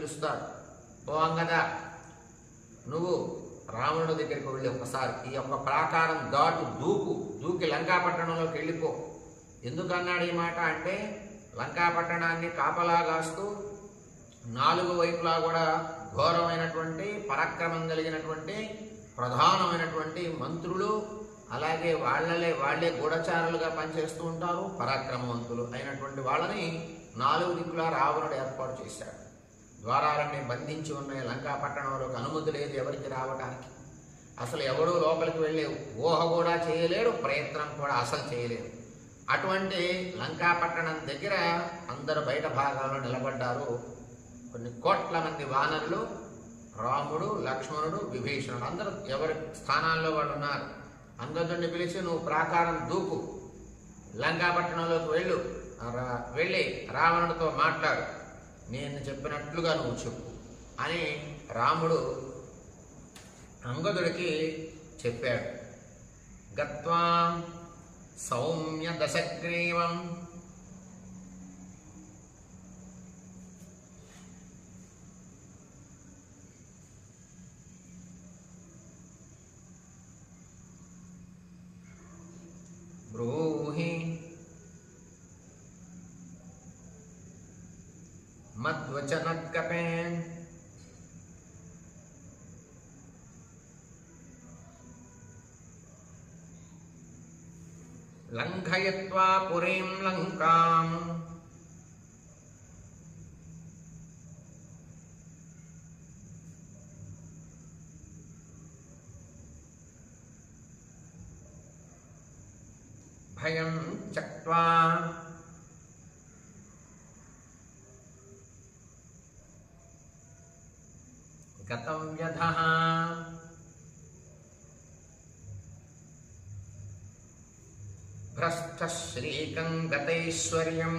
పిలుస్తాడు ఓ అంగద నువ్వు రావణుడి దగ్గరికి వెళ్ళి ఒకసారి ఈ యొక్క ప్రాకారం దాటు దూకు దూకి లంకాపట్టణంలోకి వెళ్ళిపో. ఎందుకన్నాడు ఈ మాట అంటే లంకాపట్టణాన్ని కాపలా కాస్తూ నాలుగు వైపులా కూడా ఘోరమైనటువంటి పరాక్రమం కలిగినటువంటి ప్రధానమైనటువంటి మంత్రులు అలాగే వాళ్ళలే వాళ్ళే గూఢచారులుగా పనిచేస్తూ ఉంటారు పరాక్రమవంతులు అయినటువంటి వాళ్ళని నాలుగు దిక్కులా రావణుడు ఏర్పాటు చేశాడు. ద్వారాలన్నీ బంధించి ఉన్నాయి. లంకా పట్టణంలోకి అనుమతి లేదు ఎవరికి రావడానికి అసలు ఎవడూ లోపలికి వెళ్ళే ఊహ కూడా చేయలేడు ప్రయత్నం కూడా అసలు చేయలేడు. అటువంటి లంకా పట్టణం దగ్గర అందరు బయట భాగాల్లో నిలబడ్డారు. కొన్ని కోట్ల మంది వానరులు రాముడు లక్ష్మణుడు విభీషణుడు అందరూ ఎవరి స్థానాల్లో వాళ్ళు ఉన్నారు. అందరిని పిలిచి నువ్వు ప్రాకారం దూకు లంకాపట్టణంలోకి వెళ్ళు రా- వెళ్ళి రావణుడితో మాట్లాడు. నేను చెప్పినట్లుగా నువ్వు చెప్పు అని రాముడు అంగదుడికి చెప్పాడు. గత్వా సౌమ్య దశగ్రీవం మద్వచనకపేన్ లంఘయత్వా పురీం లంకాం భయం చక్వా भ्रष्टश्रीकम् गतैश्वर्यम्।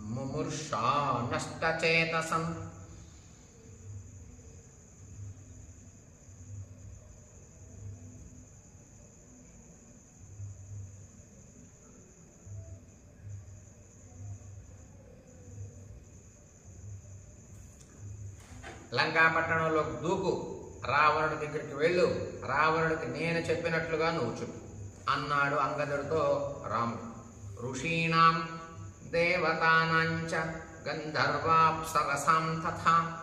मुमुर्षा नष्टचेतसम् లంకాపట్టణంలో దూకు రావణుడి దగ్గరికి వెళ్ళు రావణుడికి నేను చెప్పినట్లుగా నువ్వు చెప్పు అన్నాడు అంగదుడితో రాముడు. ఋషీణాం దేవతానాంచ గంధర్వాప్సరసాం తథా.